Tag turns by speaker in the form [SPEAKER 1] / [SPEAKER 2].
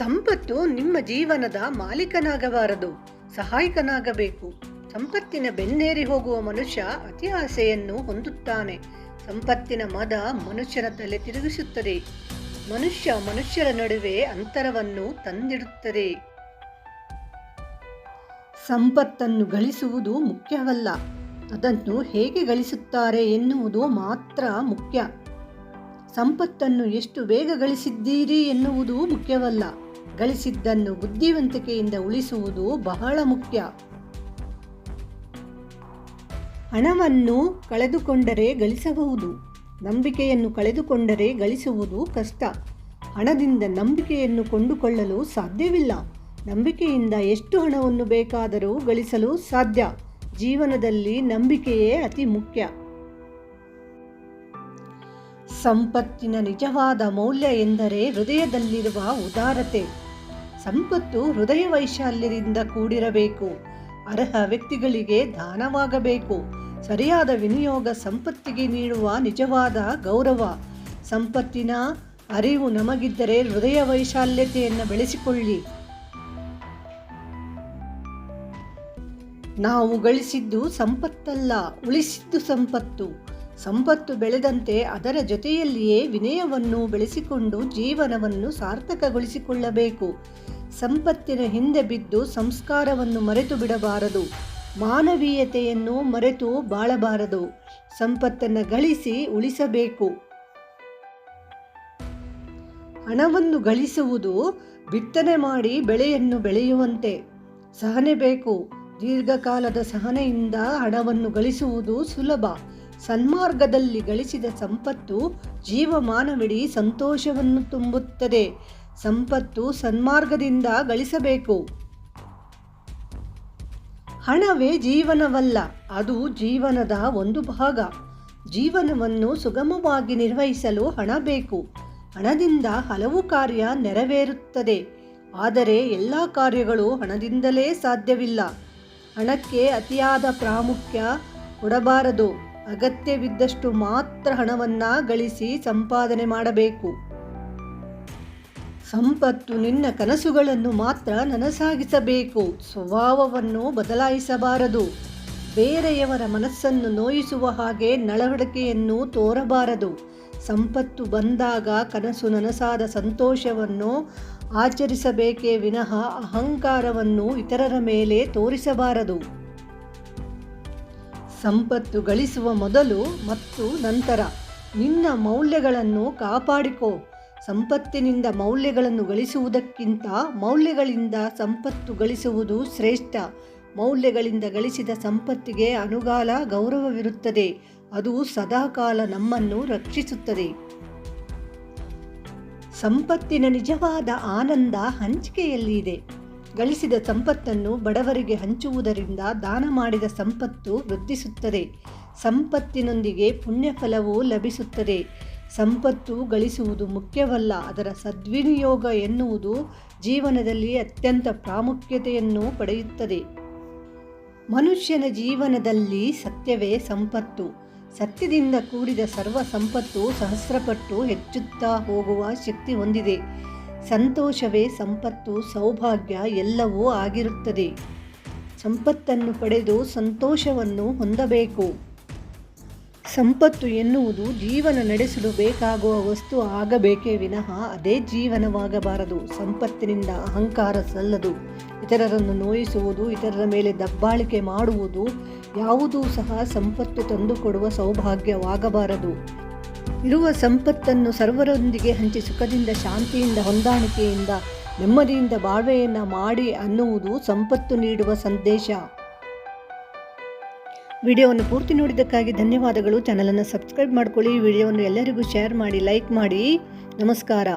[SPEAKER 1] ಸಂಪತ್ತು ನಿಮ್ಮ ಜೀವನದ ಮಾಲೀಕನಾಗಬಾರದು, ಸಹಾಯಕನಾಗಬೇಕು. ಸಂಪತ್ತಿನ ಬೆನ್ನೇರಿ ಹೋಗುವ ಮನುಷ್ಯ ಅತಿ ಆಸೆಯನ್ನು ಹೊಂದುತ್ತಾನೆ. ಸಂಪತ್ತಿನ ಮದ ಮನುಷ್ಯನ ತಲೆ ತಿರುಗಿಸುತ್ತದೆ. ಮನುಷ್ಯ ಮನುಷ್ಯರ ನಡುವೆ ಅಂತರವನ್ನು ತಂದಿಡುತ್ತದೆ. ಸಂಪತ್ತನ್ನು ಗಳಿಸುವುದು ಮುಖ್ಯವಲ್ಲ, ಅದನ್ನು ಹೇಗೆ ಗಳಿಸುತ್ತಾರೆ ಎನ್ನುವುದು ಮಾತ್ರ ಮುಖ್ಯ. ಸಂಪತ್ತನ್ನು ಎಷ್ಟು ಬೇಗ ಗಳಿಸಿದ್ದೀರಿ ಎನ್ನುವುದು ಮುಖ್ಯವಲ್ಲ. ಗಳಿಸಿದ್ದನ್ನು ಬುದ್ಧಿವಂತಿಕೆಯಿಂದ ಉಳಿಸುವುದು ಬಹಳ ಮುಖ್ಯ. ಹಣವನ್ನು ಕಳೆದುಕೊಂಡರೆ ಗಳಿಸಬಹುದು. ನಂಬಿಕೆಯನ್ನು ಕಳೆದುಕೊಂಡರೆ ಗಳಿಸುವುದು ಕಷ್ಟ. ಹಣದಿಂದ ನಂಬಿಕೆಯನ್ನು ಕೊಂಡುಕೊಳ್ಳಲು ಸಾಧ್ಯವಿಲ್ಲ. ನಂಬಿಕೆಯಿಂದ ಎಷ್ಟು ಹಣವನ್ನು ಬೇಕಾದರೂ ಗಳಿಸಲು ಸಾಧ್ಯ. ಜೀವನದಲ್ಲಿ ನಂಬಿಕೆಯೇ ಅತಿ ಮುಖ್ಯ. ಸಂಪತ್ತಿನ ನಿಜವಾದ ಮೌಲ್ಯ ಎಂದರೆ ಹೃದಯದಲ್ಲಿರುವ ಉದಾರತೆ. ಸಂಪತ್ತು ಹೃದಯ ವೈಶಾಲ್ಯದಿಂದ ಕೂಡಿರಬೇಕು. ಅರ್ಹ ವ್ಯಕ್ತಿಗಳಿಗೆ ದಾನವಾಗಬೇಕು. ಸರಿಯಾದ ವಿನಿಯೋಗ ಸಂಪತ್ತಿಗೆ ನೀಡುವ ನಿಜವಾದ ಗೌರವ. ಸಂಪತ್ತಿನ ಅರಿವು ನಮಗಿದ್ದರೆ ಹೃದಯ ವೈಶಾಲ್ಯತೆಯನ್ನು ಬೆಳೆಸಿಕೊಳ್ಳಿ. ನಾವು ಗಳಿಸಿದ್ದು ಸಂಪತ್ತಲ್ಲ, ಉಳಿಸಿದ್ದು ಸಂಪತ್ತು. ಸಂಪತ್ತು ಬೆಳೆದಂತೆ ಅದರ ಜೊತೆಯಲ್ಲಿಯೇ ವಿನಯವನ್ನು ಬೆಳೆಸಿಕೊಂಡು ಜೀವನವನ್ನು ಸಾರ್ಥಕಗೊಳಿಸಿಕೊಳ್ಳಬೇಕು. ಸಂಪತ್ತಿನ ಹಿಂದೆ ಬಿದ್ದು ಸಂಸ್ಕಾರವನ್ನು ಮರೆತು ಬಿಡಬಾರದು. ಮಾನವೀಯತೆಯನ್ನು ಮರೆತು ಬಾಳಬಾರದು. ಸಂಪತ್ತನ್ನು ಗಳಿಸಿ ಉಳಿಸಬೇಕು. ಹಣವನ್ನು ಗಳಿಸುವುದು ಬಿತ್ತನೆ ಮಾಡಿ ಬೆಳೆಯನ್ನು ಬೆಳೆಯುವಂತೆ. ಸಹನೆ ಬೇಕು. ದೀರ್ಘಕಾಲದ ಸಹನೆಯಿಂದ ಹಣವನ್ನು ಗಳಿಸುವುದು ಸುಲಭ. ಸನ್ಮಾರ್ಗದಲ್ಲಿ ಗಳಿಸಿದ ಸಂಪತ್ತು ಜೀವಮಾನವಿಡೀ ಸಂತೋಷವನ್ನು ತುಂಬುತ್ತದೆ. ಸಂಪತ್ತು ಸನ್ಮಾರ್ಗದಿಂದ ಗಳಿಸಬೇಕು. ಹಣವೇ ಜೀವನವಲ್ಲ, ಅದು ಜೀವನದ ಒಂದು ಭಾಗ. ಜೀವನವನ್ನು ಸುಗಮವಾಗಿ ನಿರ್ವಹಿಸಲು ಹಣ ಬೇಕು. ಹಣದಿಂದ ಹಲವು ಕಾರ್ಯ ನೆರವೇರುತ್ತದೆ. ಆದರೆ ಎಲ್ಲ ಕಾರ್ಯಗಳು ಹಣದಿಂದಲೇ ಸಾಧ್ಯವಿಲ್ಲ. ಹಣಕ್ಕೆ ಅತಿಯಾದ ಪ್ರಾಮುಖ್ಯ ಕೊಡಬಾರದು. ಅಗತ್ಯವಿದ್ದಷ್ಟು ಮಾತ್ರ ಹಣವನ್ನ ಗಳಿಸಿ ಸಂಪಾದನೆ ಮಾಡಬೇಕು. ಸಂಪತ್ತು ನಿನ್ನ ಕನಸುಗಳನ್ನು ಮಾತ್ರ ನನಸಾಗಿಸಬೇಕು. ಸ್ವಭಾವವನ್ನು ಬದಲಾಯಿಸಬಾರದು. ಬೇರೆಯವರ ಮನಸ್ಸನ್ನು ನೋಯಿಸುವ ಹಾಗೆ ನಡವಳಿಕೆಯನ್ನು ತೋರಬಾರದು. ಸಂಪತ್ತು ಬಂದಾಗ ಕನಸು ನನಸಾದ ಸಂತೋಷವನ್ನು ಆಚರಿಸಬೇಕೇ ವಿನಃ ಅಹಂಕಾರವನ್ನು ಇತರರ ಮೇಲೆ ತೋರಿಸಬಾರದು. ಸಂಪತ್ತು ಗಳಿಸುವ ಮೊದಲು ಮತ್ತು ನಂತರ. ನಿನ್ನ ಮೌಲ್ಯಗಳನ್ನು ಕಾಪಾಡಿಕೋ. ಸಂಪತ್ತಿನಿಂದ ಮೌಲ್ಯಗಳನ್ನು ಗಳಿಸುವುದಕ್ಕಿಂತ ಮೌಲ್ಯಗಳಿಂದ ಸಂಪತ್ತು ಗಳಿಸುವುದು ಶ್ರೇಷ್ಠ. ಮೌಲ್ಯಗಳಿಂದ ಗಳಿಸಿದ ಸಂಪತ್ತಿಗೆ ಅನುಗಾಲ ಗೌರವವಿರುತ್ತದೆ. ಅದು ಸದಾಕಾಲ ನಮ್ಮನ್ನು ರಕ್ಷಿಸುತ್ತದೆ. ಸಂಪತ್ತಿನ ನಿಜವಾದ ಆನಂದ ಹಂಚಿಕೆಯಲ್ಲಿ ಇದೆ. ಗಳಿಸಿದ ಸಂಪತ್ತನ್ನು ಬಡವರಿಗೆ ಹಂಚುವುದರಿಂದ ದಾನ ಮಾಡಿದ ಸಂಪತ್ತು ವೃದ್ಧಿಸುತ್ತದೆ. ಸಂಪತ್ತಿನೊಂದಿಗೆ ಪುಣ್ಯಫಲವೂ ಲಭಿಸುತ್ತದೆ. ಸಂಪತ್ತು ಗಳಿಸುವುದು ಮುಖ್ಯವಲ್ಲ, ಅದರ ಸದ್ವಿನಿಯೋಗ ಎನ್ನುವುದು ಜೀವನದಲ್ಲಿ ಅತ್ಯಂತ ಪ್ರಾಮುಖ್ಯತೆಯನ್ನು ಪಡೆಯುತ್ತದೆ. ಮನುಷ್ಯನ ಜೀವನದಲ್ಲಿ ಸತ್ಯವೇ ಸಂಪತ್ತು. ಸತ್ಯದಿಂದ ಕೂಡಿದ ಸರ್ವ ಸಂಪತ್ತು ಸಹಸ್ರಪಟ್ಟು ಹೆಚ್ಚುತ್ತಾ ಹೋಗುವ ಶಕ್ತಿ ಹೊಂದಿದೆ. ಸಂತೋಷವೇ ಸಂಪತ್ತು, ಸೌಭಾಗ್ಯ ಎಲ್ಲವೂ ಆಗಿರುತ್ತದೆ. ಸಂಪತ್ತನ್ನು ಪಡೆದು ಸಂತೋಷವನ್ನು ಹೊಂದಬೇಕು. ಸಂಪತ್ತು ಎನ್ನುವುದು ಜೀವನ ನಡೆಸಲು ಬೇಕಾಗುವ ವಸ್ತು ಆಗಬೇಕೇ ವಿನಃ ಅದೇ ಜೀವನವಾಗಬಾರದು. ಸಂಪತ್ತಿನಿಂದ ಅಹಂಕಾರ ಸಲ್ಲದು. ಇತರರನ್ನು ನೋಯಿಸುವುದು, ಇತರರ ಮೇಲೆ ದಬ್ಬಾಳಿಕೆ ಮಾಡುವುದು ಯಾವುದೂ ಸಹ ಸಂಪತ್ತು ತಂದುಕೊಡುವ ಸೌಭಾಗ್ಯವಾಗಬಾರದು. ಇರುವ ಸಂಪತ್ತನ್ನು ಸರ್ವರೊಂದಿಗೆ ಹಂಚಿ ಸುಖದಿಂದ ಶಾಂತಿಯಿಂದ ಹೊಂದಾಣಿಕೆಯಿಂದ ನೆಮ್ಮದಿಯಿಂದ ಬಾಳ್ವೆಯನ್ನು ಮಾಡಿ ಅನ್ನುವುದು ಸಂಪತ್ತು ನೀಡುವ ಸಂದೇಶ. ವಿಡಿಯೋವನ್ನು ಪೂರ್ತಿ ನೋಡಿದ್ದಕ್ಕಾಗಿ ಧನ್ಯವಾದಗಳು. ಚಾನಲನ್ನು ಸಬ್ಸ್ಕ್ರೈಬ್ ಮಾಡ್ಕೊಳ್ಳಿ. ವಿಡಿಯೋವನ್ನು ಎಲ್ಲರಿಗೂ ಶೇರ್ ಮಾಡಿ, ಲೈಕ್ ಮಾಡಿ. ನಮಸ್ಕಾರ.